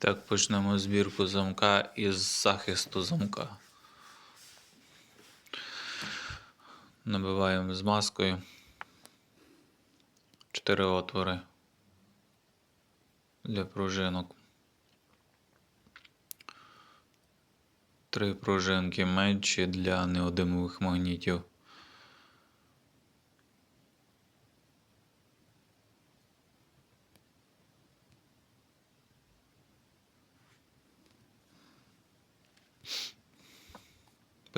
Так, почнемо збірку замка із захисту замка. Набиваємо з маскою. Чотири отвори для пружинок. Три пружинки менші для неодимових магнітів.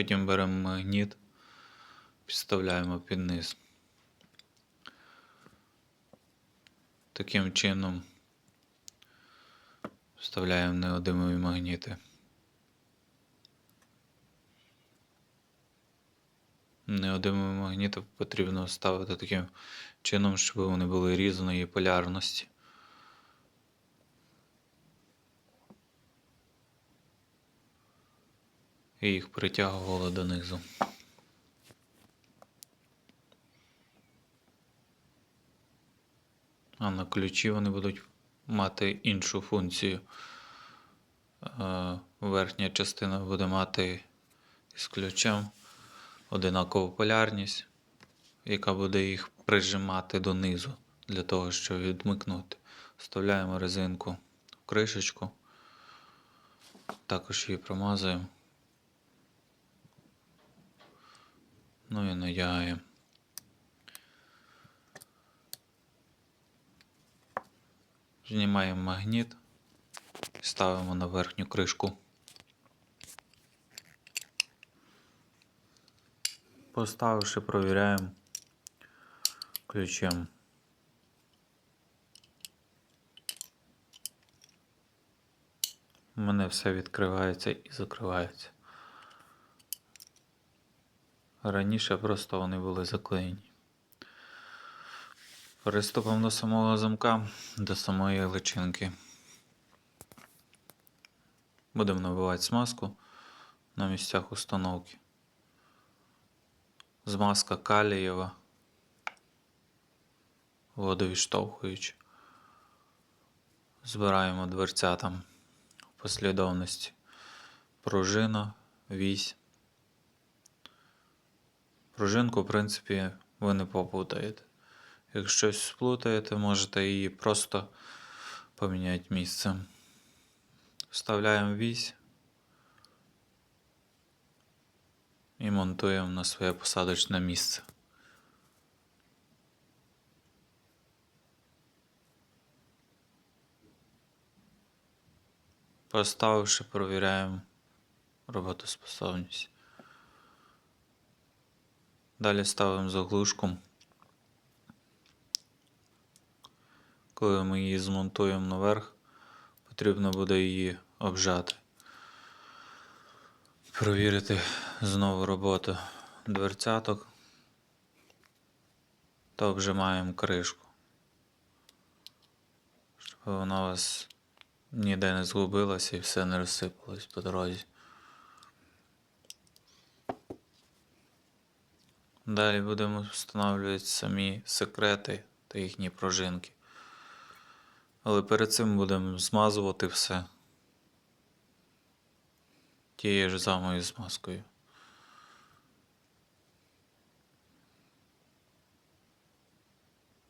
Потім беремо магніт, підставляємо під низ. Таким чином вставляємо неодимові магніти. Неодимові магніти потрібно ставити таким чином, щоб вони були різної полярності. І їх притягувало донизу. А на ключі вони будуть мати іншу функцію. Е, Верхня частина буде мати з ключем одинакову полярність, яка буде їх прижимати донизу для того, щоб відмикнути. Вставляємо резинку в кришечку, також її промазуємо. Ну і надягаємо. Знімаємо магніт, ставимо на верхню кришку. Поставивши, провіряємо ключем. У мене все відкривається і закривається. Раніше просто вони були заклеєні. Приступимо до самого замка, до самої личинки. Будемо набивати смазку на місцях установки. Змазка калієва, водовідштовхуючи. Збираємо дверцятам в послідовності. Пружина, вісь. Пружинку, в принципі, ви не попутаєте. Якщо щось сплутаєте, можете її просто поміняти місцем. Вставляємо вісь і монтуємо на своє посадочне місце. Поставивши, провіряємо роботоспособність. Далі ставимо заглушку. Коли ми її змонтуємо наверх, потрібно буде її обжати. Провірити знову роботу дверцяток та обжимаємо кришку, щоб вона у вас ніде не згубилася і все не розсипалось по дорозі. Далі будемо встановлювати самі секрети та їхні пружинки. Але перед цим будемо змазувати все тією ж самою змазкою.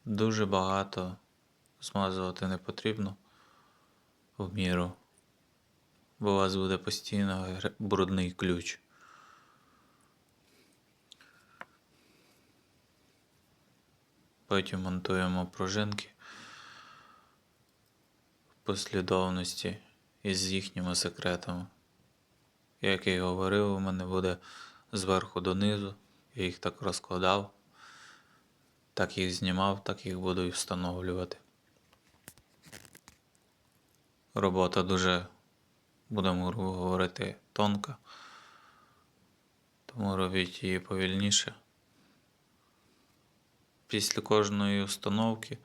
Дуже багато змазувати не потрібно в міру, бо у вас буде постійно брудний ключ. Потім монтуємо пружинки в послідовності із їхніми секретами. Як я й говорив, у мене буде зверху донизу. Я їх так розкладав, так їх знімав, так їх буду і встановлювати. Робота дуже, будемо говорити, тонка, тому робіть її повільніше. Після кожної установки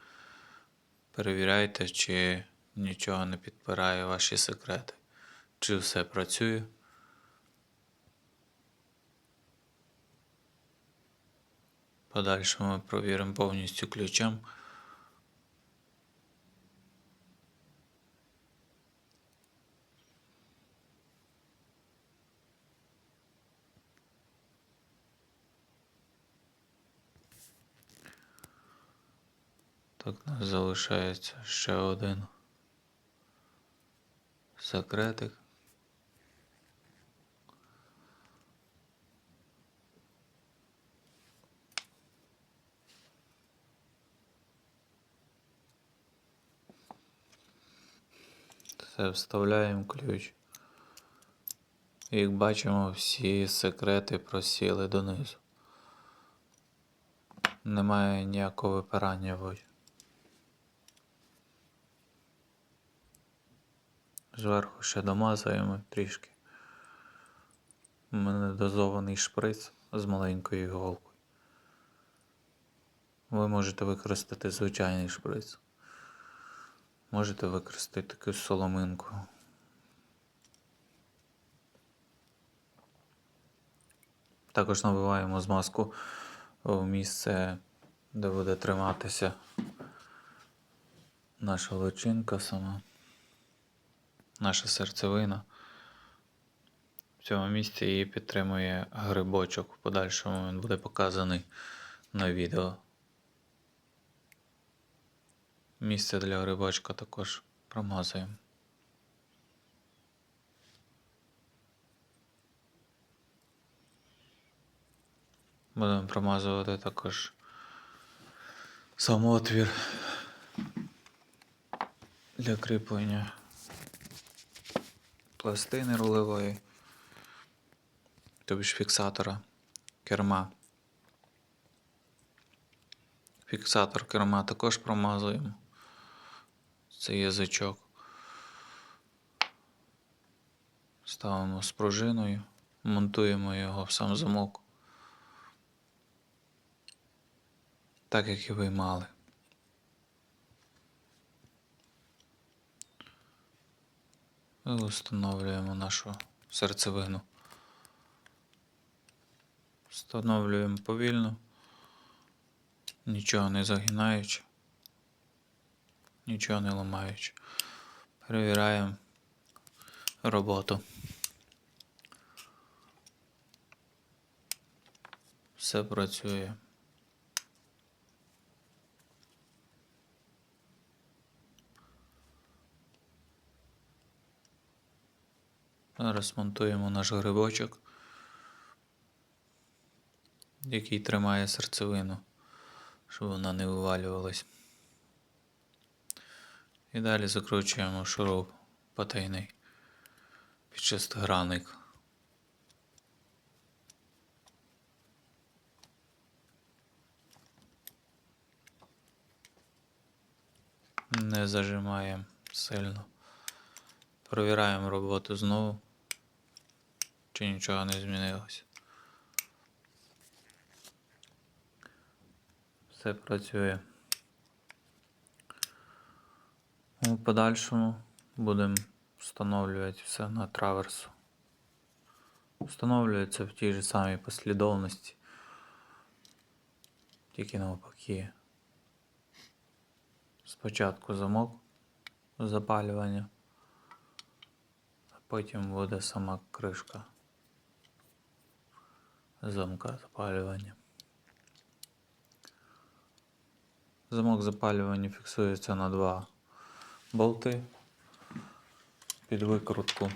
перевіряйте, чи нічого не підпирає ваші секрети, чи все працює. Подальше ми провіримо повністю ключем. Так, нас залишається ще один секретик. Все, вставляємо ключ. Як бачимо, всі секрети просіли донизу. Немає ніякого випирання в Зверху ще домазуємо трішки. У мене дозований шприц з маленькою іголкою. Ви можете використати звичайний шприц. Можете використати таку соломинку. Також набиваємо змазку в місце, де буде триматися наша личинка сама, наша серцевина. В цьому місці її підтримує грибочок. В подальшому він буде показаний на відео. Місце для грибочка також промазуємо. Будемо промазувати також самоотвір для кріплення пластини рулевої, тобі фіксатора керма. Фіксатор керма також промазуємо. Це язичок. Ставимо з пружиною, монтуємо його в сам замок. Так як і ви мали. І встановлюємо нашу серцевину. Встановлюємо повільно, нічого не загинаючи, нічого не ламаючи. Перевіряємо роботу. Все працює. Зараз монтуємо наш грибочок, який тримає серцевину, щоб вона не вивалювалась. І далі закручуємо шуруп потайний під шестигранник. Не зажимаємо сильно. Провіраємо роботу знову, чи нічого не змінилося. Все працює. У подальшому будемо встановлювати все на траверсу. Встановлюється в тій же самій послідовності, тільки навпаки. Спочатку замок запалювання, а потім буде сама кришка замка запалювання. Замок запалювання фіксується на два болти під викрутку.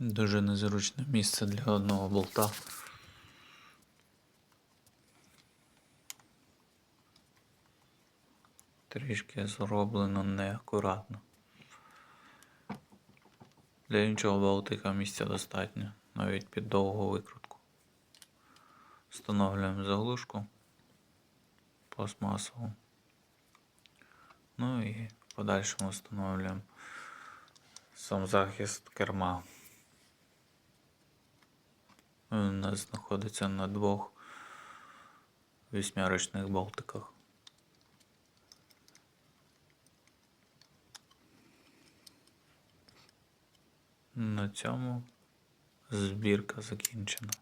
Дуже незручне місце для одного болта. Трішки зроблено неакуратно. Для іншого болтика місця достатньо, навіть під довгу викрутку. Встановлюємо заглушку пластмасову. Ну і в подальшому встановлюємо сам захист керма. У нас знаходиться на двох вісьмярочних болтиках. На цьому збірка закінчена.